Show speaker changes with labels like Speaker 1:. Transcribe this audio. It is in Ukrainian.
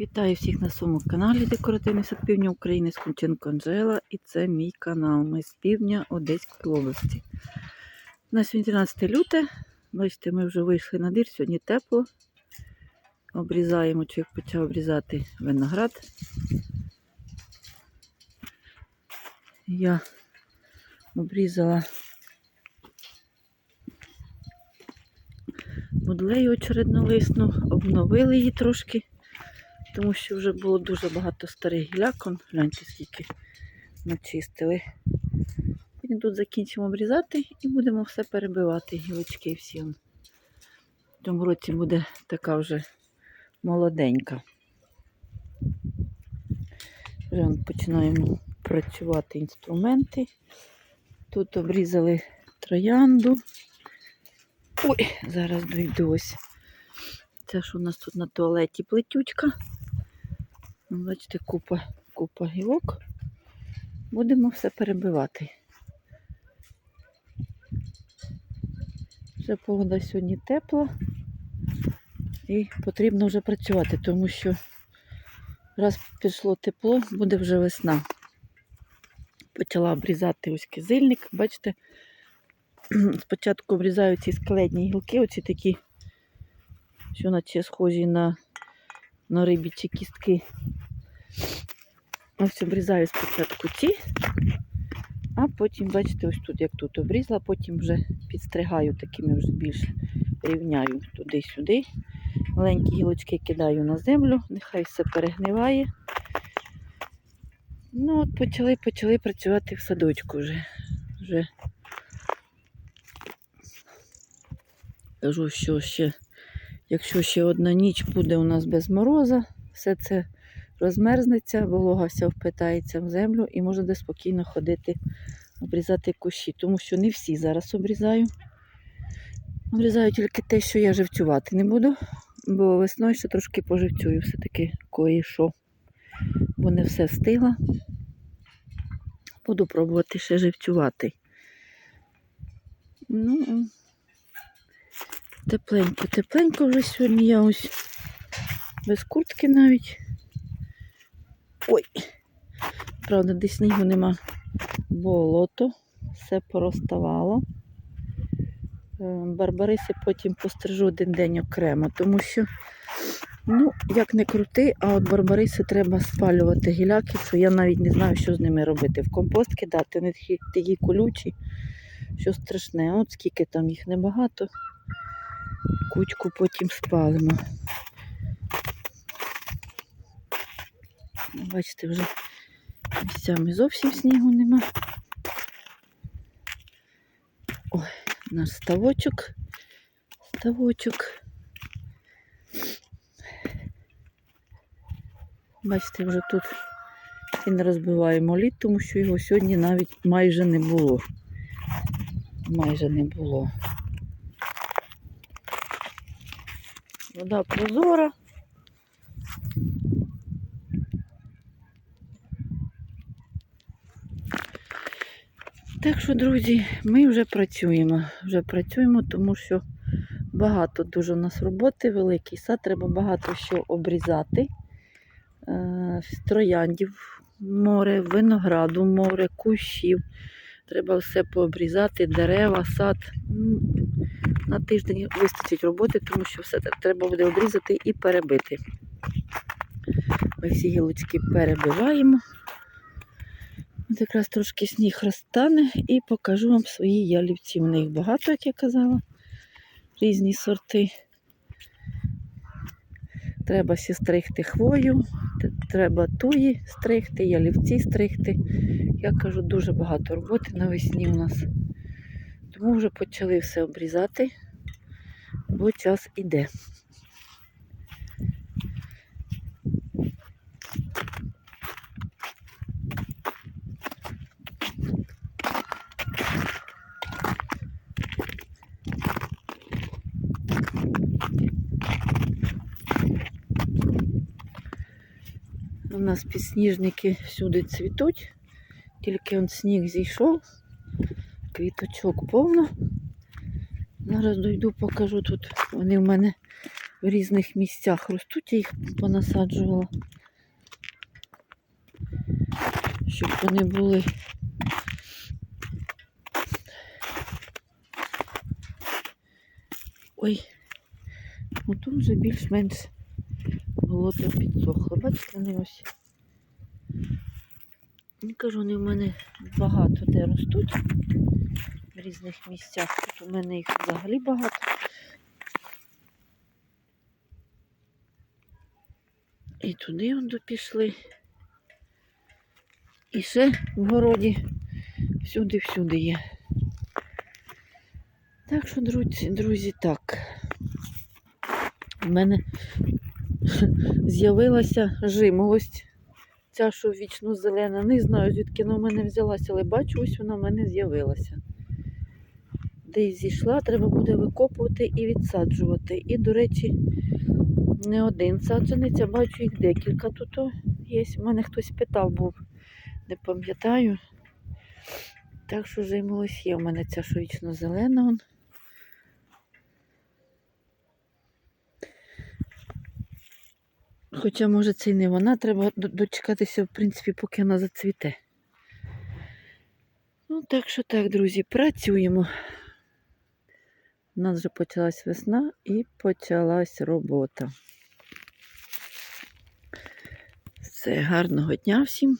Speaker 1: Вітаю всіх на своєму каналі Декоративний сад Півдня України з Кунченко Анжела. І це мій канал. Ми з півдня Одеської області. На сьогодні 13 люте. Бачите, ми вже вийшли на дир, сьогодні тепло. Обрізаємо, чоловік почав обрізати виноград. Я обрізала будлею очереднолисну, обновили її трошки тому що вже було дуже багато старих гіляк. Он, Гляньте, скільки начистили. Потім тут закінчимо обрізати і будемо все перебивати, гілочки всі. В цьому році буде така вже молоденька. Вже починаємо працювати інструменти. Тут обрізали троянду. Ой, зараз дойду ось. Це ж у нас тут на туалеті плетючка. Бачите, купа, купа гілок. Будемо все перебивати. Вже погода сьогодні тепла і потрібно вже працювати, тому що раз пішло тепло, буде вже весна. Почала обрізати ось кизильник. Бачите, спочатку обрізаю ці скелетні гілки, оці такі, що наче схожі на, на рибічі кістки. Ось обрізаю спочатку ці, а потім, бачите, ось тут, як тут обрізала, потім вже підстригаю такими вже більш рівняю туди-сюди. Маленькі гілочки кидаю на землю, нехай все перегниває. Ну, от почали, почали працювати в садочку вже. вже. Кажу, що ще, якщо ще одна ніч буде у нас без мороза, все це розмерзнеться, волога вся впитається в землю і можна спокійно ходити, обрізати кущі. Тому що не всі зараз обрізаю. Обрізаю тільки те, що я живцювати не буду, бо весною ще трошки поживцюю все-таки кої-що. Бо не все встигла. Буду пробувати ще живцювати. Ну, тепленько, тепленько вже сьогодні я ось без куртки навіть. Ой, правда, десь снігу нема. Болото, все пороставало. Е, Барбариси потім пострижу один день окремо, тому що, ну, як не крути, а от барбариси треба спалювати гіляки, що я навіть не знаю, що з ними робити. В компост кидати, вони такі, колючі, що страшне. От скільки там їх небагато. Кучку потім спалимо. Бачите, вже місцями зовсім снігу нема. Ой, наш ставочок. Ставочок. Бачите, вже тут і не розбиваємо лід, тому що його сьогодні навіть майже не було. Майже не було. Вода прозора. Так що, друзі, ми вже працюємо. Вже працюємо, тому що багато дуже у нас роботи, великий сад, треба багато що обрізати. Е, Трояндів, море, винограду, море, кущів. Треба все пообрізати, дерева, сад. На тиждень вистачить роботи, тому що все треба буде обрізати і перебити. Ми всі гілочки перебиваємо. От якраз трошки сніг розтане і покажу вам свої ялівці. У них багато, як я казала, різні сорти. Треба всі стригти хвою, треба туї стригти, ялівці стригти. Я кажу, дуже багато роботи навесні у нас. Тому вже почали все обрізати, бо час іде. У нас підсніжники всюди цвітуть, тільки он сніг зійшов, квіточок повно. Зараз дойду, покажу тут. Вони в мене в різних місцях ростуть, я їх понасаджувала. Щоб вони були. Ой, ну тут вже більш-менш болото підсохло. Бачите, вони ось. Я кажу, вони в мене багато де ростуть в різних місцях. Тут у мене їх взагалі багато. І туди он пішли. І ще в городі всюди-всюди є. Так що, друзі, друзі, так. У мене з'явилася жимолость. Ця, що вічно зелена. Не знаю, звідки вона в мене взялася, але бачу, ось вона в мене з'явилася. Десь зійшла, треба буде викопувати і відсаджувати. І, до речі, не один саджанець, бачу їх декілька тут є. У мене хтось питав був, не пам'ятаю. Так що жимолось є. У мене ця що вічно зелена. Хоча, може, це і не вона, треба дочекатися, в принципі, поки вона зацвіте. Ну, так що так, друзі, працюємо. У нас вже почалась весна і почалась робота. Все, гарного дня всім.